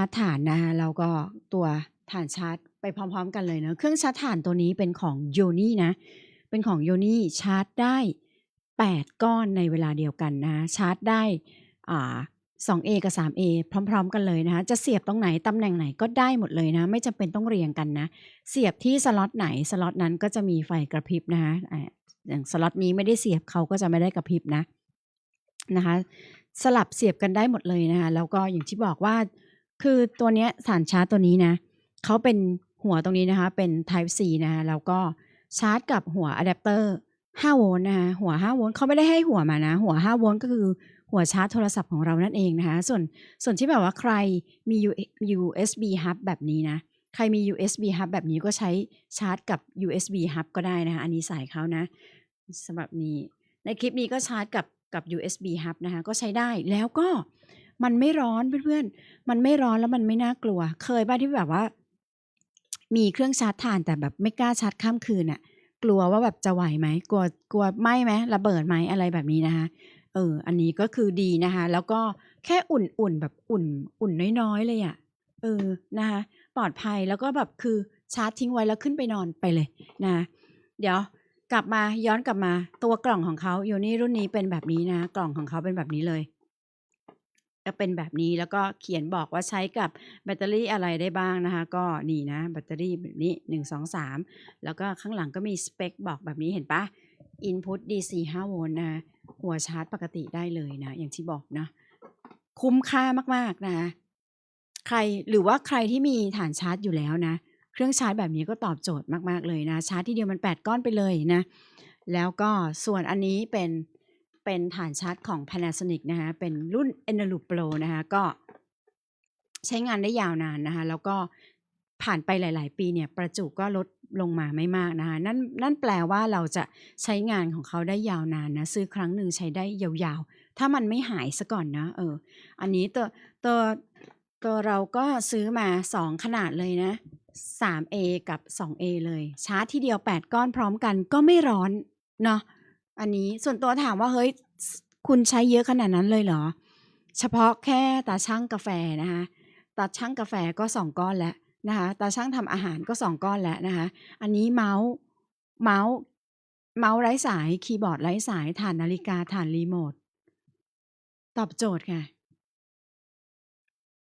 าร์จถ่านนะคะแล้วก็ตัวถ่านชาร์จไปพร้อมๆ กันเลยเนาะเครื่องชาร์จถ่านตัวนี้เป็นของ Yoni นะ เป็นของ Yoni ชาร์จได้ 8 ก้อนในเวลาเดียวกันนะ ชาร์จได้อ่า 2A กับ 3A พร้อม ๆ กันเลยนะคะจะเสียบตรงไหน ตำแหน่งไหนก็ได้หมดเลยนะ ไม่จำเป็นต้องเรียงกันนะ เสียบที่สล็อตไหน สล็อตนั้นก็จะมีไฟกระพริบนะคะอย่างสล็อตนี้ไม่ได้เสียบเขาก็จะไม่ได้กระพริบนะนะคะ สลับเสียบกันได้หมดเลยนะคะแล้วก็อย่างที่บอกว่า คือตัวเนี้ยสารชาร์จตัวนี้นะเขาเป็นหัวตรงนี้นะคะ เป็น Type C นะคะแล้วก็ชาร์จกับหัวอะแดปเตอร์5โวลต์นะคะหัว5โวลต์เขาไม่ได้ให้หัวมานะ หัว5โวลต์ก็คือหัวชาร์จโทรศัพท์ของเรานั่นเองนะคะ ส่วนส่วนที่แบบว่าใครมี U- USB hub แบบนี้นะ ใครมี USB hub แบบนี้ก็ใช้ชาร์จกับ USB hub ก็ได้นะคะ อันนี้สายเขานะสำหรับนี้ ในคลิปนี้ก็ชาร์จกับกับ USB hub นะคะ ก็ใช้ได้แล้วก็ มันไม่ร้อนเพื่อนๆ มันไม่ร้อนแล้วมันไม่น่ากลัว เคยบ้างที่แบบว่า มีเครื่องชาร์จถ่านแต่แบบไม่กล้าชาร์จข้ามคืนอะกลัวว่าแบบจะไหวไหมกลัวกลัวไหมไหมระเบิดไหมอะไรแบบนี้นะคะเออ อันนี้ก็คือดีนะคะ แล้วก็แค่อุ่นๆแบบอุ่น อุ่นน้อยๆเลยอะเออนะคะ ปลอดภัยแล้วก็แบบคือชาร์จทิ้งไว้แล้วขึ้นไปนอนไปเลยนะ เดี๋ยวกลับมาย้อนกลับมาตัวกล่องของเขาโยนี่รุ่นนี้เป็นแบบนี้นะ กล่องของเขาเป็นแบบนี้เลย จะเป็นแบบนี้แล้วก็เขียนบอกว่าใช้กับแบตเตอรี่อะไรได้บ้างนะคะ ก็นี่นะแบตเตอรี่แบบนี้หนึ่งสองสามแล้วก็ข้างหลังก็มีสเปคบอกแบบนี้เห็นปะ Input DC 5 โวลต์นะ หัวชาร์จปกติได้เลยนะ อย่างที่บอกนะ คุ้มค่ามากๆนะคะใครหรือว่าใครที่มีฐานชาร์จอยู่แล้วนะ เครื่องชาร์จแบบนี้ก็ตอบโจทย์มากๆเลยนะ ชาร์จที่เดียวมัน 8 ก้อนไปเลยนะ แล้วก็ส่วนอันนี้เป็น เป็นฐานชาร์จของ Panasonic นะคะเป็นรุ่น Eneloop Pro นะคะก็ใช้งานได้ยาวนานนะคะแล้วก็ผ่านไปหลาย ๆ ปีเนี่ยประจุก็ลดลงมาไม่มากนะคะนั่นนั่นแปลว่าเราจะใช้งานของเขาได้ยาวนานนะซื้อครั้งหนึ่งใช้ได้ยาวๆ ถ้ามันไม่หายซะก่อนนะเอออันนี้ตัวตัวตัวเราก็ซื้อมา 2 ขนาดเลยนะ 3A กับ 2A เลยชาร์จทีเดียว 8 ก้อนพร้อมกันก็ไม่ร้อนเนาะ อันนี้ส่วนตัวถามว่าเฮ้ยคุณใช้เยอะขนาดนั้นเลยเหรอ เฉพาะแค่ตาช่างกาแฟนะคะตาช่างกาแฟก็สองก้อนแล้วนะคะตาช่างทำอาหารก็สองก้อนแล้วนะคะอันนี้เมาส์เมาส์เมาส์ไร้สายคีย์บอร์ดไร้สายฐานนาฬิกาฐานรีโมทตอบโจทย์ค่ะ